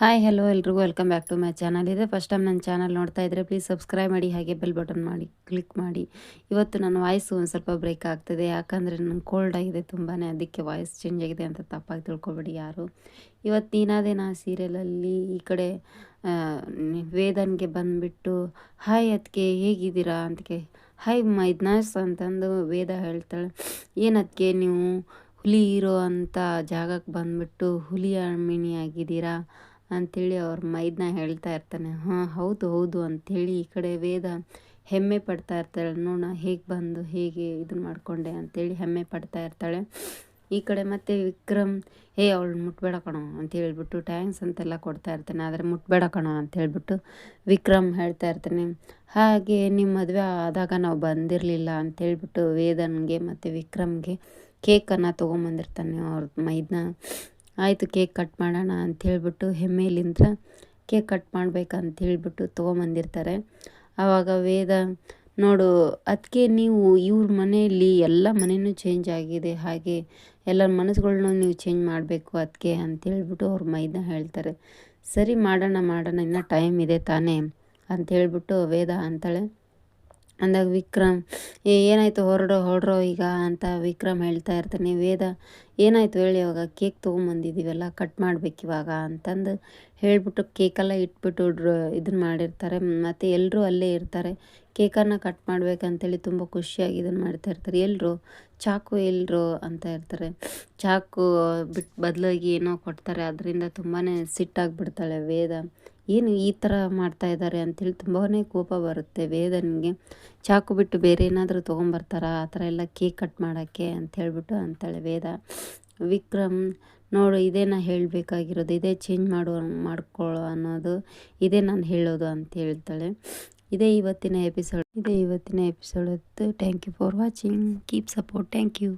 Hi hello ಎಲ್ರಿಗೂ. Welcome back to my channel ಇದೆ first time ನನ್ನ ಚಾನಲ್ ನೋಡ್ತಾ ಇದ್ರೆ ಪ್ಲೀಸ್ ಸಬ್ಸ್ಕ್ರೈಬ್ ಮಾಡಿ, ಹಾಗೆ ಬೆಲ್ ಬಟನ್ ಮಾಡಿ ಕ್ಲಿಕ್ ಮಾಡಿ. ಇವತ್ತು ನನ್ನ ವಾಯ್ಸ್ ಒಂದು ಸ್ವಲ್ಪ ಬ್ರೇಕ್ ಆಗ್ತಿದೆ. ಯಾಕಂದರೆ ನನ್ನ ಕೋಲ್ಡ್ ಆಗಿದೆ ತುಂಬಾ ಅದಕ್ಕೆ ವಾಯ್ಸ್ ಚೇಂಜ್ ಆಗಿದೆ ಅಂತ ತಪ್ಪಾಗಿ ತಿಳ್ಕೊಬೇಡಿ ಯಾರು. ಇವತ್ತು ನೀನಾದೇನ ಸೀರಿಯಲಲ್ಲಿ ಈ ಕಡೆ ವೇದನ್ಗೆ ಬಂದುಬಿಟ್ಟು ಹಾಯ್ ಅದಕ್ಕೆ ಹೇಗಿದ್ದೀರಾ? ಅಂತಕ್ಕೆ ಹಾಯ್ ಮೈದ್ನಾಸ್ ಅಂತಂದು ವೇದ ಹೇಳ್ತಾಳೆ. ಏನದಕ್ಕೆ ನೀವು ಹುಲಿ ಇರೋ ಅಂಥ ಜಾಗಕ್ಕೆ ಬಂದುಬಿಟ್ಟು ಹುಲಿ ಅಣ್ಮಿಣಿ ಆಗಿದ್ದೀರಾ ಅಂಥೇಳಿ ಅವ್ರ ಮೈದ್ನ ಹೇಳ್ತಾ ಇರ್ತಾನೆ, ಹಾಂ, ಹೌದು ಹೌದು ಅಂಥೇಳಿ ಈ ಕಡೆ ವೇದ ಹೆಮ್ಮೆ ಪಡ್ತಾ ಇರ್ತಾಳೆ, ನೋಡ ಹೇಗೆ ಬಂದು ಹೇಗೆ ಇದನ್ನ ಮಾಡಿಕೊಂಡೆ ಅಂಥೇಳಿ ಹೆಮ್ಮೆ ಪಡ್ತಾ ಇರ್ತಾಳೆ. ಈ ಕಡೆ ಮತ್ತೆ ವಿಕ್ರಮ್, ಏ ಅವಳು ಮುಟ್ಬೇಡ ಕಣೋ ಅಂತ ಹೇಳ್ಬಿಟ್ಟು ಟ್ಯಾಂಕ್ಸ್ ಅಂತೆಲ್ಲ ಕೊಡ್ತಾ ಇರ್ತಾನೆ, ಆದರೆ ಮುಟ್ಬೇಡ ಕಣೋ ಅಂತ ಹೇಳ್ಬಿಟ್ಟು ವಿಕ್ರಮ್ ಹೇಳ್ತಾ ಇರ್ತಾನೆ, ಹಾಗೆ ನಿಮ್ಮ ಮದುವೆ ಆದಾಗ ನಾವು ಬಂದಿರಲಿಲ್ಲ ಅಂತ ಹೇಳ್ಬಿಟ್ಟು ವೇದನ್ಗೆ ಮತ್ತು ವಿಕ್ರಮ್ಗೆ ಕೇಕನ್ನು ತೊಗೊಂಬಂದಿರ್ತಾನೆ ಅವ್ರ ಮೈದ್ನ. ಆಯಿತು ಕೇಕ್ ಕಟ್ ಮಾಡೋಣ ಅಂಥೇಳ್ಬಿಟ್ಟು ಹೆಮ್ಮೆಲಿಂದ ಕೇಕ್ ಕಟ್ ಮಾಡ್ಬೇಕಂತ ಹೇಳ್ಬಿಟ್ಟು ತೊಗೊಂಬಂದಿರ್ತಾರೆ. ಆವಾಗ ವೇದ, ನೋಡು ಅದಕ್ಕೆ ನೀವು ಇವ್ರ ಮನೆಯಲ್ಲಿ ಎಲ್ಲ ಮನೆಯೂ ಚೇಂಜ್ ಆಗಿದೆ, ಹಾಗೆ ಎಲ್ಲರ ಮನಸ್ಸುಗಳ್ನೂ ನೀವು ಚೇಂಜ್ ಮಾಡಬೇಕು ಅದಕ್ಕೆ ಅಂತೇಳ್ಬಿಟ್ಟು ಅವ್ರ ಮೈದ ಹೇಳ್ತಾರೆ. ಸರಿ ಮಾಡೋಣ ಮಾಡೋಣ, ಇನ್ನೂ ಟೈಮ್ ಇದೆ ತಾನೇ ಅಂಥೇಳ್ಬಿಟ್ಟು ವೇದ ಅಂತಾಳೆ. ಅಂದಾಗ ವಿಕ್ರಮ್ ಏನಾಯಿತು ಹೊರಡೋ, ಹೊರಡ್ರೋ ಈಗ? ಅಂತ ವಿಕ್ರಮ್ ಹೇಳ್ತಾ ಇರ್ತಾನೆ. ವೇದ, ಏನಾಯಿತು ಹೇಳಿ ಇವಾಗ ಕೇಕ್ ತೊಗೊಂಬಂದಿದ್ದೀವಲ್ಲ ಕಟ್ ಮಾಡ್ಬೇಕು ಇವಾಗ ಅಂತಂದು ಹೇಳಿಬಿಟ್ಟು ಕೇಕೆಲ್ಲ ಇಟ್ಬಿಟ್ಟು ಇದನ್ನ ಮಾಡಿರ್ತಾರೆ. ಮತ್ತು ಎಲ್ಲರೂ ಅಲ್ಲೇ ಇರ್ತಾರೆ. ಕೇಕನ್ನು ಕಟ್ ಮಾಡ್ಬೇಕಂತೇಳಿ ತುಂಬ ಖುಷಿಯಾಗಿ ಇದನ್ನು ಮಾಡ್ತಾ ಇರ್ತಾರೆ. ಎಲ್ಲರೂ ಚಾಕು ಎಲ್ಲರು ಅಂತ ಇರ್ತಾರೆ. ಚಾಕು ಬಿಟ್ಟು ಬದಲಾಗಿ ಏನೋ ಕೊಡ್ತಾರೆ. ಅದರಿಂದ ತುಂಬಾ ಸಿಟ್ಟಾಗಿಬಿಡ್ತಾಳೆ ವೇದ. ಏನು ಈ ಥರ ಮಾಡ್ತಾ ಇದ್ದಾರೆ ಅಂಥೇಳಿ ತುಂಬಾ ಕೋಪ ಬರುತ್ತೆ. ವೇದನಿಗೆ ಚಾಕು ಬಿಟ್ಟು ಬೇರೆ ಏನಾದರೂ ತೊಗೊಂಬರ್ತಾರ? ಆ ಥರ ಎಲ್ಲ ಕೇಕ್ ಕಟ್ ಮಾಡೋಕ್ಕೆ ಅಂತ ಹೇಳ್ಬಿಟ್ಟು ಅಂತಾಳೆ ವೇದ. ವಿಕ್ರಮ್, ನೋಡು, ಇದೇ ನಾ ಹೇಳಬೇಕಾಗಿರೋದು, ಇದೇ ಚೇಂಜ್ ಮಾಡುವ ಮಾಡ್ಕೊಳ್ಳೋ ಅನ್ನೋದು ಇದೇ ನಾನು ಹೇಳೋದು ಅಂತ ಹೇಳ್ತಾಳೆ. ಇದೇ ಇವತ್ತಿನ ಎಪಿಸೋಡ್ ಇದೇ ಇವತ್ತಿನ episode thank you for watching keep support thank you